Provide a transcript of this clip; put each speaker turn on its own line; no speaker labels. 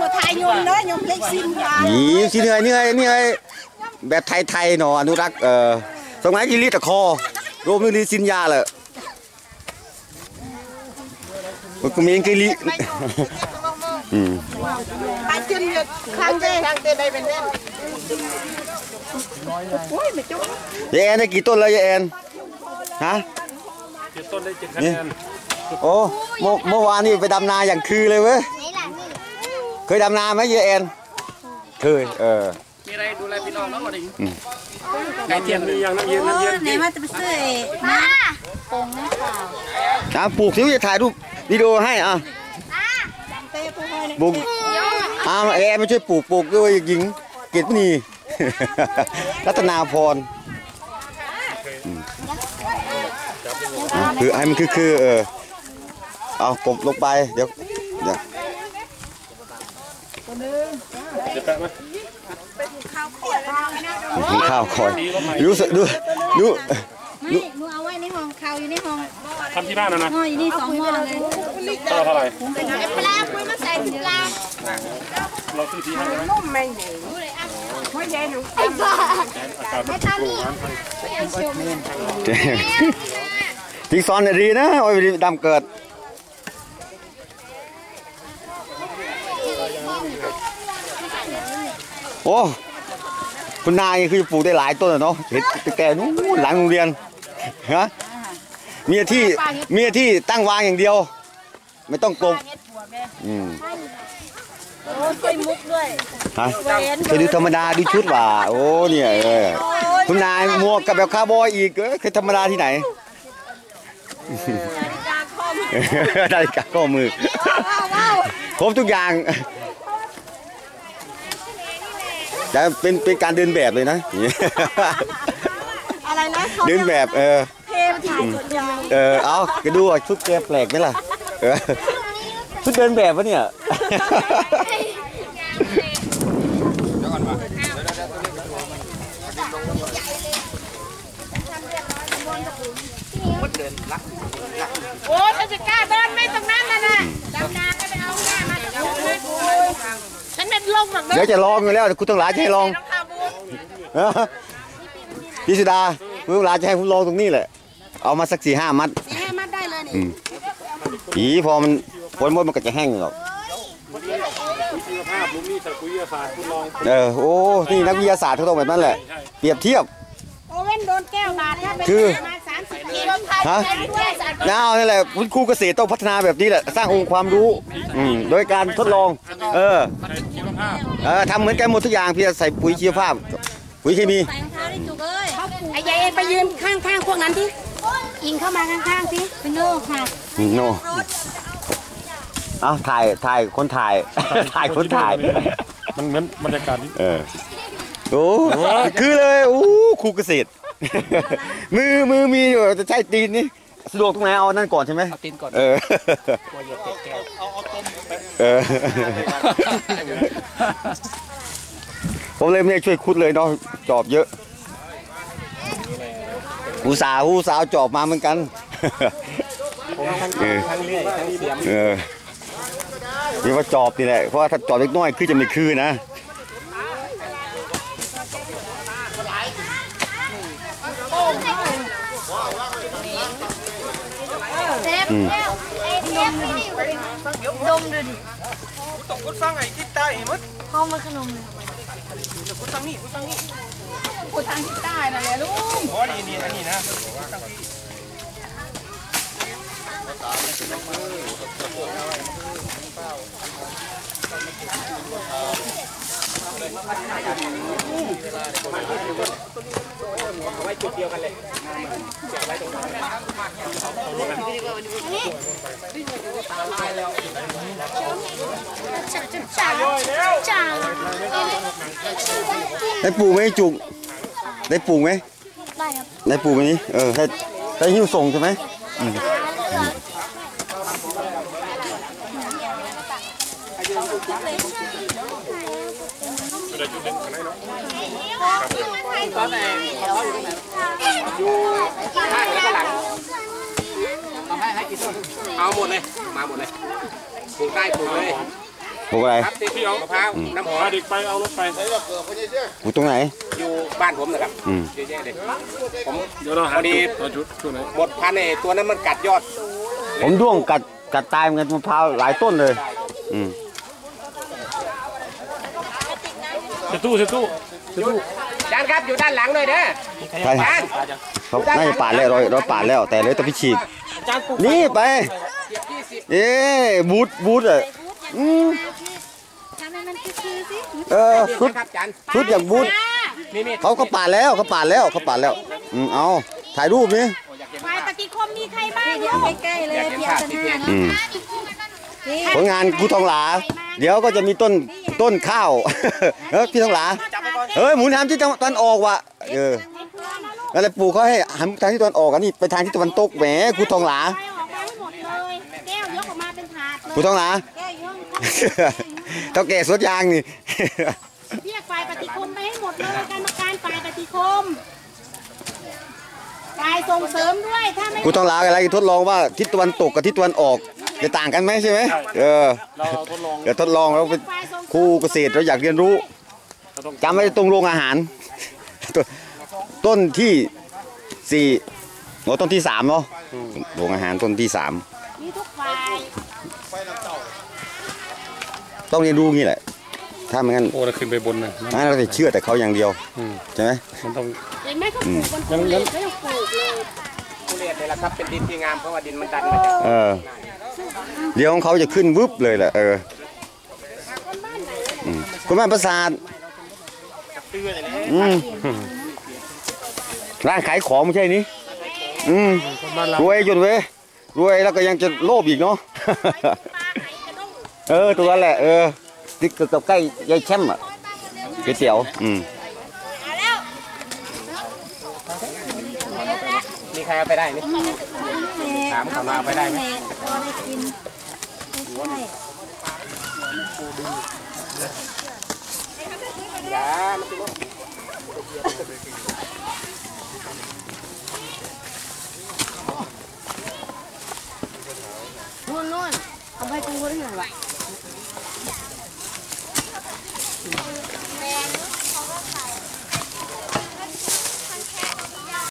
มาถ่ายยมเลยยมเล็กซิมยา
นี่สิเหนื่อยเหนื่อยเหนื่อยแบบไทยๆเนาะอนุรักษ์เอ่อสมัยกิริตะคอรวมนึงลีสินยาเลยมันก็มีกิริอืม
ไปจนครั้งเดียวครั้งเดียวได้เป็นเล่นโอ้ยไม่จุ๊บ
ยายแอนได้กี่ต้นแล้วยายแอนฮะ
เจ็ดต้นได้เจ็ดคะแนน
โอ้เมื่อเมื่อวานนี่ไปดำนาอย่างคือเลยเว้ย เคยดำนาไหมยายแอนเคยเออ
มีอะไรดูแลพี่น้องแล้วก็ดิน้ำเย็นมีอย่างน้ำเย็นน้ำเย็น
ไหนว่าจะไปซื้อมาปงนี่ค่ะ
อะปลูกสิวจะถ่ายรูปวิดีโอให้อะ
เต้ผู้ให้
ปลูกอ่าแอร์ไม่ช่วยปลูกปลูกด้วยหญิงเกตมณีรัตนาพรอืมคือให้มันคือคือเออเอากบลงไปเดี๋ยวเดี๋ยว
เดี๋ยวแป๊บนะ
กินข้าวคอยรู้สึกดูดู
ไม่หนูเอาไว้ในห้องข่าวอยู่ในห้อง
ทำที่บ้านนะนะ
ห้องอยู่นี่สองห้องเลย
ต้นเท่าไหร่
ปลาคุยมาใส่ปลา
เราซื้อที่ให้ไหม
นุ่มแม่งเลยไม่ใช่หนูไอ้บ้า
อากาศมันถูกร้านให้
ทิ้งซ้อนเนี่ยดีนะโอ้ยดำเกิด อ้คุณนายคือปลูกได้หลายต้นอะเนาะเห็นตั้งแต่นู้นหลังโรงเรียนฮะมีที่มีที่ตั้งวางอย่างเดียว ไม่ต้องกลมอืม
โอ้ยช่วยมุกด้วย
ฮะเคยดูธรรมดาดูชุดว่ะโอ้เนี่ยเออคุณนายหมวกกับแบบคาวบอยอีกเออเคยธรรมดาที่ไหนนาฬิกาข้อมือครบทุกอย่าง จะเป็นเป็นการเดินแบบเลยนะ
อะไรนะเขา
เดินแบบเออ
เทมถ่ายสุดยาว
เออเอาก็ดูว่าชุดแกแปลกไหมล่ะเออชุดเดินแบบวะเนี่ย
โอ้ฉันจะกล้าเดินไม่ตรงนั้นนะนะดำนาก็ไปเอาแม่มาจากนู้นเลยฉันเป็นล มหรอก
เดี๋ยวจะลองอยู่แล้วแต่คุณต้องหลายจะให้ลอง
ต้องทำบุญ
เออพี่สุดาคุณต้องหลายจะให้ผมลองตรงนี้แหละ เอามาสักสี่ห้ามัด
สีให้มัดได้เลยนี่
อืมอีพอมันฝนหมดมันก็จะแห้งหรอก
ชีวภาพลุงนี่ใส่ปุ๋ยศาสตร์คุณลอง
เออโอ้นี่นักวิทยาศาสตร์เขาต้องแบบนั้นแหละ เปรียบเทียบ
โอเว่นโดนแก้วบาดถ้าเป็น
คือ
ประมาณสามสิบกิโลไทย
ฮะ
ด้วยสัตว์
น้านั่นแหละคุณครูเกษตรต้องพัฒนาแบบนี้แหละ สร้างองค์ความรู้อืมโดยการทดลอง เออ
ใส่ชีว ภาพ
เออทำเหมือนกันหมดทุกอย่างเพียงใส่ปุ๋ยชีวภาพ ปุ๋ยเคมี
ใส่รองเท้าได้จุกเอ้ยไอ้ยายเองไปยืนข้างๆพวกนั้นที่อิงเข้ามาข้างๆสิเป็นโน่ค่ะ
โนเอาถ่ายถ่ายคนถ่าย ถ่ายคนถ่าย
มันเหมือนบรรยากาศที่
เออโอ้คือเลยโอ้ครูเกษตร มือมือมีอยู่จะใช้ตีนนี่สะดวกตรงไหนเอานั่นก่อนใช่ไหม
เอาตีนก่อน
เออ
เอาเอาต้มไป
เออ ผมเลยไม่ได้ช่วยคุดเลยเนาะจอบเยอะอุตสาห์อุตสาห์เอาจอบมาเหมือนกันเออ
ทั้งเลื่อยทั้งเสียม
เออเรียกว่าจอบนี่แหละเพราะว่าถ้าจอบเล็กน้อยคือจะไม่คือนะ
เซฟ
อืม
มดูดิดมดูดิ
ต้องกดฟังไอ้ที่ใต้มั้ง
ห้องมันขนมเลย
กดฟังนี่กดฟังนี่
กูทางที่ใต้นั่นแหละลูก
อ๋อนี่นี่อันนี้นะเจ๋า
จ๋า
ได้ปลูกไหมจุก ได้ปลูกไหม
ได้ครับ
ได้ปลูกไหมนี่ เออได้ได้หิ้วส่งใช่ไหม อืม
ข้างแล้วก็หลังเอาให้ให้กี่ต้นเอาหมดเลยมาหมดเลยปลูกได้ปลูกเลย
ปลูกอะไร
ครับที่เอามะพร้าวน้ำหอมเด็กไปเอารถไป
ปลูกตรงไหน
อยู่บ้านผมนะครับ
อืม
เยอะแยะเลยผมเดี๋ยวเราหาดีจุดช่วงไหนหมดพันธุ์ไอ้ตัวนั้นมันกัดยอด
ผมด้วงกัดกัดตายเหมือนกันมะพร้าวหลายต้นเลย อืม
เส ตู้เสตู้เสตู้จานครับอยู่ด้านหลังเลยเด้อ
ใช่เขาน่าจะปาดแล้วเราเราปาดแล้ว แต่เหลยแต่พิฉีด
จานปลูก
นี่ไป เอ๊ะบูทบูทอะอืม
ทำให้มันคือๆสิ
เออชุด
ครับจาน
ชุดอย่างบูท
นี่นี่
เขาก็ปาดแล้วเขาปาดแล้วเขาปาดแล้วอืมเอาถ่ายรูปนี่
ฝ่ายปฏิคมมีใครบ้างลูกใกล้ๆเลยเพียงจะหน้า
อืมผลงานครูทองหลา เดี๋ยวก็จะมีต้น ต้นข้าวเออพี่ทองหลาเอ้ยหมุนทางที่ตะวันออกว่ะเออนั่นแหละปู่เขาให้หันทางที่ตะวันออกอันนี้ไปทางที่ตะวันตกแหมครูทองหลา
ไปออกมาให้หมดเลยแก้วยกออกมาเป็นถาด
ครูทองหลา
แก้วยก
เท่าแก่สวนยางนี่
เรียกฝ่ายปฏิคมไปให้หมดเลยกรรมการฝ่ายปฏิคมฝ่ายส่งเสริมด้วยถ้าไม่
ครูทองหลาอะไรทดลองว่าทิศตะวันตกกับทิศตะวันออก จะต่างกันไหมใช่ไหมเออ
เราทดลอง
เดี๋ยวทดลองเราเป็นครูเกษตรเราอยากเรียนรู้จำไว้ตรงโรงอาหาร ต้นต้นที่สี่โอ้ต้นที่สามเนาะโรงอาหารต้นที่สาม
มีทุกฝ่าย
ต้องเรียนรู้งี้แหละ ถ้าไม่งั้น
โอ้เราขึ้นไปบนนะ
งั้นเราจะเชื่อแต่เขาอย่างเดียว
อืม
ใช่ไหม
มันต้อง
เห็นไหมเขาปลูกบนต้นเลยเขายังปลูกเลย
ทุเรียนเลยละครับ เป็นดินที่งามเพราะว่าดินมันดันมาจาก
เออเดี๋ยวของเขาจะขึ้นวึบเลยแหละเอออืมคุณแม่ประสาทอืมร้านขายของไม่ใช่นี่อืม
บ้านเรา
รวยจนเว้ยรวยแล้วก็ยังจะโลภอีกเนาะ เออตัวนั้นแหละเออติดกับใกล้ยายแช่มอะก๋วยเตี๋ยว อืม
มีใครเอาไปได้นี่ถามเขามาไปได้ไหมยามันเป็น
นู่นนู่นเอาไปตรงนู้นหน่อยวะ